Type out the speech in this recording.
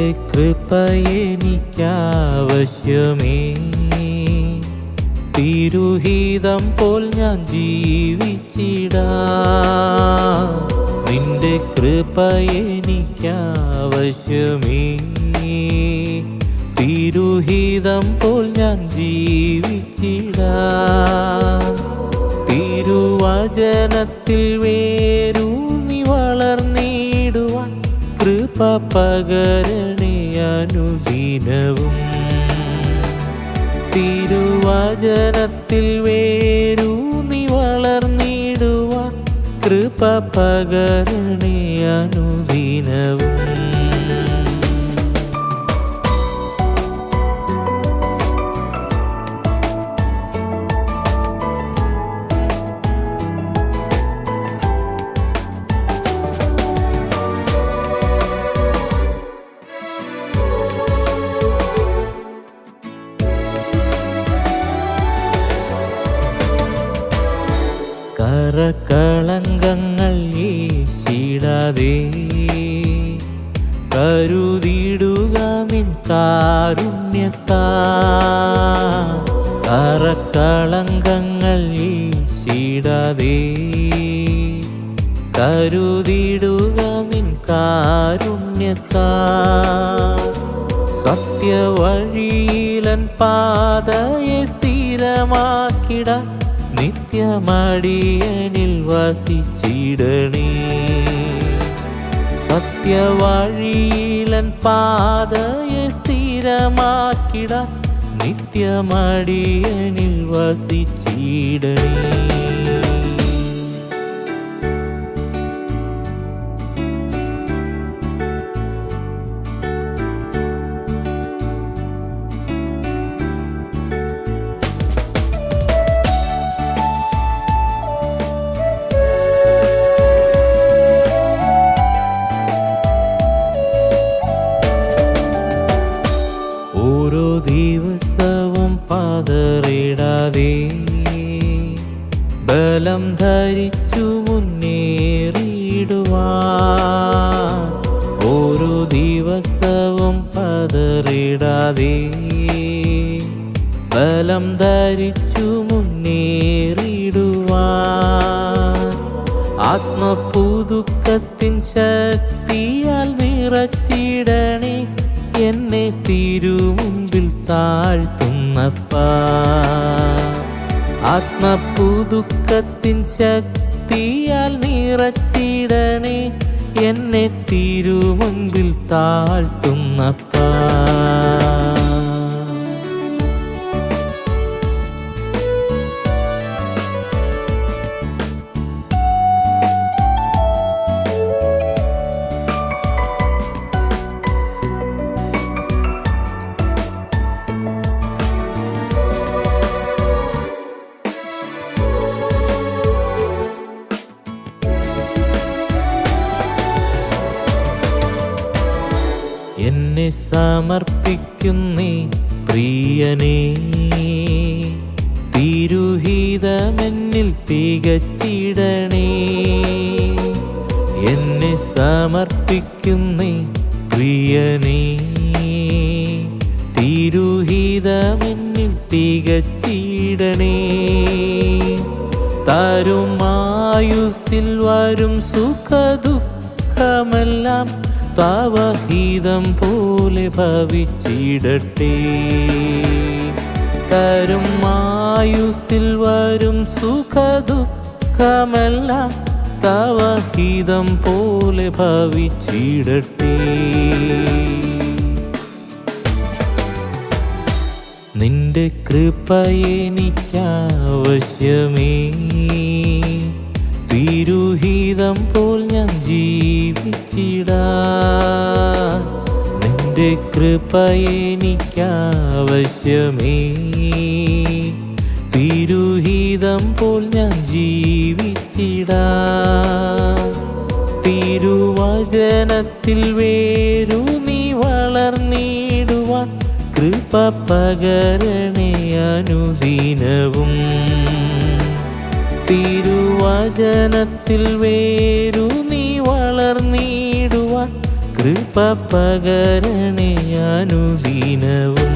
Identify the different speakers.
Speaker 1: നിന്റെ കൃപ എനിക്കാവശ്യമേ. തിരുഹിതം പോൽ ഞാൻ ജീവിച്ചിടാ. നിന്റെ കൃപ എനിക്കാവശ്യമേ. തിരുഹിതം പോൽ ഞാൻ ജീവിച്ചിടാ. തിരുവചനത്തിൽ വളർന്നിടുവാൻ കൃപ പകരണേ തിരുവചനത്തിൽ വേരൂന്നി വളർന്നിടുവാൻ കൃപ പകരണേ ഏശിടാതെ കരുതിടുക നിൻ കാരുണ്യത്താ. ഈ ഏശിടാതെ കരുതിടുക നിൻ കാരുണ്യത്താ. സത്യവഴിയിലൻ പാതയെ സ്ഥിരമാക്കിട നിത്യമടിയനിൽ വസിച്ചിടണേ. സത്യവഴിയിലൻ പാതയെ സ്ഥിരമാക്കിട നിത്യമടിയനിൽ വസിച്ചിടണേ. ബലം ധരിച്ചു മുന്നേറിയിടുവാ ഓരോ ദിവസവും പതറിടാതെ ബലം ധരിച്ചു മുന്നേറിടുവാൻ ആത്മപുതുക്കത്തിൻ ശക്തിയാൽ നിറച്ചിടണേ എന്നെ തിരുമുമ്പിൽ താഴ്ത്തുന്നപ്പാ ആത്മപുതുക്കത്തിൻ ശക്തിയാൽ നിറച്ചിടണേ. എന്നെ തിരുമുമ്പിൽ താഴ്ത്തുന്നപ്പാ. സമർപ്പിക്കുന്നേ പ്രിയനേ. തിരുഹിതമെന്നിൽ തികച്ചിടണേ. എന്നെ സമർപ്പിക്കുന്നേ പ്രിയനേ. തിരുഹിതമെന്നിൽ തികച്ചിടണേ. തരുമായുസിൽ വരും സുഖദുഃഖമെല്ലാം തവഹിതം പോലെ ഭവിച്ചിടട്ടെ. തരും ആയുസിൽ വരും സുഖദുഃഖമെല്ലാം തവഹീതം പോലെ ഭവിച്ചിടട്ടെ. നിന്റെ കൃപ എനിക്കാവശ്യമേ പോൽ ഞാൻ ജീവിച്ചിടാ. നിന്റെ കൃപ എനിക്കാവശ്യമേ. തിരുഹിതം പോൽ ഞാൻ ജീവിച്ചിടാ. തിരുവചനത്തിൽ വേരു നീ വളർന്നിടുവാൻ കൃപ പകരണേ അനുദിനവും. തിരുവചനത്തിൽ വേരു നീ വളർന്നിടുവാൻ കൃപ പകരണേ അനുദിനവും